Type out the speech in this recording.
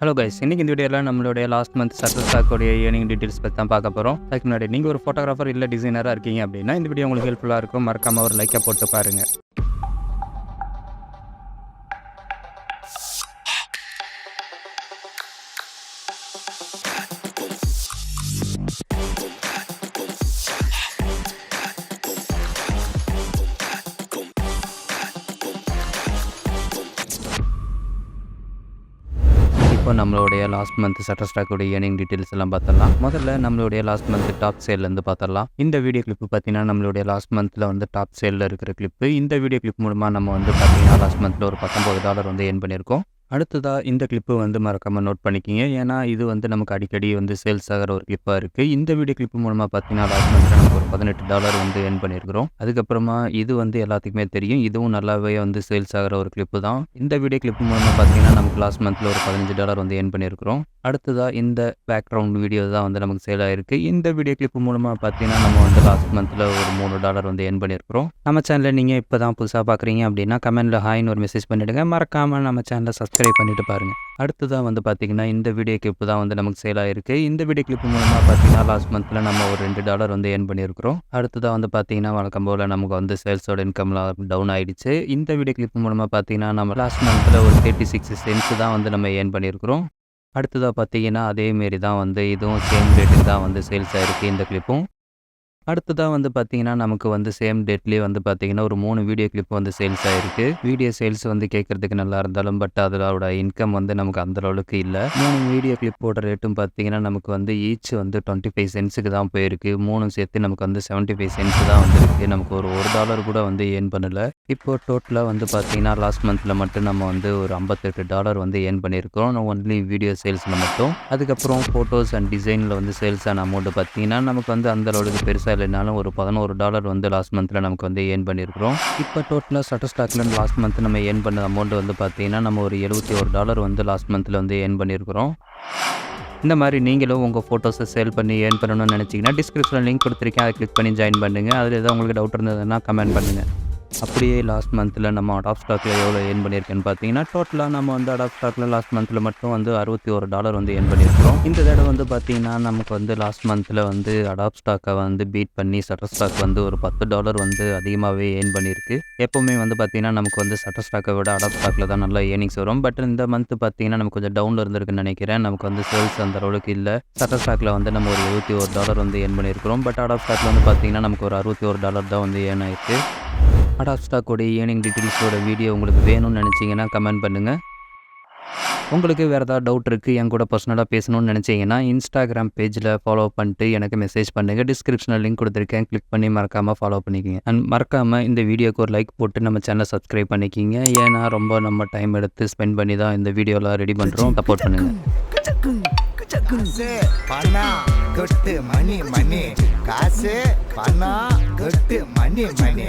Hello guys இன்னைக்கு இந்த வீடியோவில் நம்மளுடைய லாஸ்ட் மந்த் சக்ஸஸ் ஸ்டாக்கோடைய ஏர்னிங் டீட்டெயில்ஸ் பற்றி தான் பார்க்க போகிறோம் அதுக்கு முன்னாடி நீங்கள் ஒரு ஃபோட்டோகிராஃபர் இல்லை டிசைனராக இருக்கீங்க அப்படின்னா இந்த வீடியோ உங்களுக்கு ஹெல்ப்ஃபுல்லாக இருக்கும். மறக்காமல் ஒரு லைக்கை போட்டு பாருங்க. இப்போ நம்மளுடைய லாஸ்ட் மந்த் சட்டர் ஸ்டாக்கோடைய ஏர்னிங் டீட்டெயில்ஸ் எல்லாம் பார்த்துடலாம். முதல்ல நம்மளுடைய லாஸ்ட் மந்த் டாப் சேல்லேருந்து பார்த்தரலாம் இந்த வீடியோ கிளிப் பார்த்தீங்கன்னா நம்மளுடைய லாஸ்ட் மந்த்தில் வந்து டாப் சேலில் இருக்கிற கிளிப்பு இந்த வீடியோ கிளிப் மூலமாக நம்ம வந்து பார்த்தீங்கன்னா லாஸ்ட் மந்த்தில் ஒரு பத்தொம்பது டாலர் வந்து ஏர்ன் பண்ணியிருக்கோம். அடுத்ததாக இந்த கிளிப்பு வந்து மறக்காமல் நோட் பண்ணிக்கிங்க. ஏன்னா இது வந்து நமக்கு அடிக்கடி வந்து சேல்ஸ் ஆகிற ஒரு கிளிப்பாக இருக்குது இந்த வீடியோ கிளிப்பு மூலமாக பார்த்தீங்கன்னா லாஸ்ட் நமக்கு ஒரு பதினெட்டு டாலர் வந்து ஏர்ன் பண்ணியிருக்கிறோம் அதுக்கப்புறமா இது வந்து எல்லாத்துக்குமே தெரியும். இதுவும் நல்லாவே வந்து சேல்ஸ் ஆகிற ஒரு கிளிப்பு தான். இந்த வீடியோ கிளிப்பு மூலமாக பார்த்தீங்கன்னா நமக்கு லாஸ்ட் மந்தில் ஒரு பதினஞ்சு டாலர் வந்து ஏர்ன் பண்ணியிருக்கிறோம் அடுத்ததாக இந்த பேக்ரவுண்ட் வீடியோ தான் வந்து நமக்கு சேல் ஆகிருக்கு இந்த வீடியோ கிளிப்பு மூலமாக பார்த்தீங்கன்னா நம்ம வந்து லாஸ்ட் மந்தில் ஒரு மூணு டாலர் வந்து ஏர்ன் பண்ணியிருக்கிறோம் நம்ம சேனலில் நீங்கள் இப்போ தான் புதுசாக பார்க்குறீங்க அப்படின்னா கமெண்ட்டில் ஹாய்னு ஒரு மெசேஜ் பண்ணிவிடுங்க மறக்காமல் நம்ம சேனலை சப்ஸ்கிரைப் பண்ணிட்டு பாருங்கள் அடுத்ததாக வந்து பார்த்திங்கன்னா இந்த வீடியோ கிளிப்பு தான் வந்து நமக்கு சேல் இருக்குது இந்த வீடியோ கிளிப்பு மூலமாக பார்த்தீங்கன்னா லாஸ்ட் மந்தில் நம்ம ஒரு ரெண்டு டாலர் வந்து ஏர்ன் பண்ணியிருக்கிறோம் அடுத்ததாக வந்து பார்த்தீங்கன்னா வழக்கம் போல் நமக்கு வந்து சேல்ஸோட இன்கம்லாம் டவுன் ஆகிடுச்சு இந்த வீடியோ கிளிப் மூலமாக பார்த்தீங்கன்னா நம்ம லாஸ்ட் மந்தில் ஒரு தேர்ட்டி சிக்ஸ் சென்ஸ் தான் வந்து நம்ம ஏர்ன் பண்ணியிருக்கிறோம் அடுத்ததாக பார்த்தீங்கன்னா அதேமாரி தான் வந்து இதுவும் சேம் ரேட்டுக்கு தான் வந்து சேல்ஸ் ஆகிருக்கு இந்த கிளிப்பும் அடுத்ததாக வந்து பார்த்தீங்கன்னா நமக்கு வந்து சேம் டேட்லேயே வந்து பார்த்தீங்கன்னா ஒரு மூணு வீடியோ கிளிப் வந்து சேல்ஸ் ஆகிருக்கு வீடியோ சேல்ஸ் வந்து கேட்குறதுக்கு நல்லா இருந்தாலும் பட் அதோட இன்கம் வந்து நமக்கு அந்த அளவுக்கு இல்லை. மூணு வீடியோ கிளிப்போட ரேட்டும் பார்த்தீங்கன்னா நமக்கு வந்து ஈச் வந்து டுவெண்ட்டி ஃபைவ் சென்ஸுக்கு தான் போயிருக்கு. மூணும் சேர்த்து நமக்கு வந்து செவன்ட்டி ஃபைவ் சென்ஸ் தான் வந்துருக்கு. நமக்கு ஒரு ஒரு டாலர் கூட வந்து ஏர்ன் பண்ணலை. இப்போ டோட்டலாக வந்து பார்த்தீங்கன்னா லாஸ்ட் மந்தில் மட்டும் நம்ம வந்து ஒரு ஐம்பத்தெட்டு டாலர் வந்து ஏர்ன் பண்ணியிருக்கிறோம் ஒன்லி வீடியோ சேல்ஸில் மட்டும். அதுக்கப்புறம் ஃபோட்டோஸ் அண்ட் டிசைனில் வந்து சேல்ஸ் ஆன அமௌண்ட்டு பார்த்தீங்கன்னா நமக்கு வந்து அந்த அளவுக்கு பெருசாக இல்லைனாலும் ஒரு பதினோரு டாலர் வந்து லாஸ்ட் மந்தில் நமக்கு வந்து ஏர்ன் பண்ணியிருக்கிறோம் இப்போ டோட்டலாக சட்டர் ஸ்டாக்கில் லாஸ்ட் மந்த் நம்ம ஏர்ன் பண்ண அமௌண்ட் வந்து பார்த்தீங்கன்னா நம்ம ஒரு எழுபத்தி ஒரு டாலர் வந்து லாஸ்ட் மந்தில் வந்து ஏர்ன் பண்ணியிருக்கிறோம் இந்த மாதிரி நீங்களும் உங்கள் ஃபோட்டோஸை சேல் பண்ணி ஏர்ன் பண்ணணும்னு நினச்சிங்கன்னா டிஸ்கிரிப்ஷனில் லிங்க் கொடுத்துருக்கேன். அதை கிளிக் பண்ணி ஜாயின் பண்ணுங்கள் அதில் ஏதாவது உங்களுக்கு டவுட் இருந்ததுன்னா கமெண்ட் பண்ணுங்கள் அப்படியே லாஸ்ட் மந்தில் நம்ம அடாப் ஸ்டாக்கில் எவ்வளோ ஏர்ன் பண்ணியிருக்கேன்னு பார்த்தீங்கன்னா டோட்டலாக நம்ம வந்து அடாப் ஸ்டாக்கில் லாஸ்ட் மந்தில் மட்டும் வந்து அறுபத்தி ஒரு டாலர் வந்து ஏர்ன் பண்ணியிருக்கிறோம். இந்த தடவை வந்து பார்த்தீங்கன்னா நமக்கு வந்து லாஸ்ட் மந்தில் வந்து அடாப் ஸ்டாக்கை வந்து பீட் பண்ணி சட்டர் ஸ்டாக் வந்து ஒரு பத்து டாலர் வந்து அதிகமாகவே ஏர்ன் பண்ணியிருக்கு. எப்போவுமே வந்து பார்த்தீங்கன்னா நமக்கு வந்து சட்டர் ஸ்டாக்கை விட அடாப் ஸ்டாக்கில் தான் நல்லா ஏர்னிங்ஸ் வரும். பட் இந்த மந்த் பார்த்தீங்கன்னா நமக்கு கொஞ்சம் டவுனில் இருந்திருக்குன்னு நினைக்கிறேன். நமக்கு வந்து சேல்ஸ் அந்த அளவுக்கு இல்லை. சட்டர் ஸ்டாக்கில் வந்து நம்ம ஒரு எழுபத்தி ஒரு டாலர் வந்து ஏர்ன் பண்ணியிருக்கிறோம். பட் அடாப் ஸ்டாக்கில் வந்து பார்த்தீங்கன்னா நமக்கு ஒரு அறுபத்தி ஒரு டாலர் தான் வந்து ஏர்ன் ஆயிருக்கு. அடாப் ஸ்டாக்கோட ஏர்னிங் டீட்டெயில்ஸோட வீடியோ உங்களுக்கு வேணும்னு நினச்சிங்கன்னா கமெண்ட் பண்ணுங்கள் உங்களுக்கு வேறு ஏதாவது டவுட் இருக்குது என் கூட பர்சனலாக பேசணும்னு நினச்சிங்கன்னா இன்ஸ்டாகிராம் பேஜில் ஃபாலோ பண்ணிட்டு எனக்கு மெசேஜ் பண்ணுங்கள் டிஸ்கிரிப்ஷனில் லிங்க் கொடுத்துருக்கேன். கிளிக் பண்ணி மறக்காமல் ஃபாலோ பண்ணிக்கிங்க. அண்ட் மறக்காமல் இந்த வீடியோக்கு ஒரு லைக் போட்டு நம்ம சேனலை சப்ஸ்கிரைப் பண்ணிக்கிங்க. ஏன்னா ரொம்ப நம்ம டைம் எடுத்து ஸ்பெண்ட் பண்ணி தான் இந்த வீடியோலாம் ரெடி பண்ணுறோம் சப்போர்ட் பண்ணுங்கள் காசு பணம் மணி காசு மணி மணி.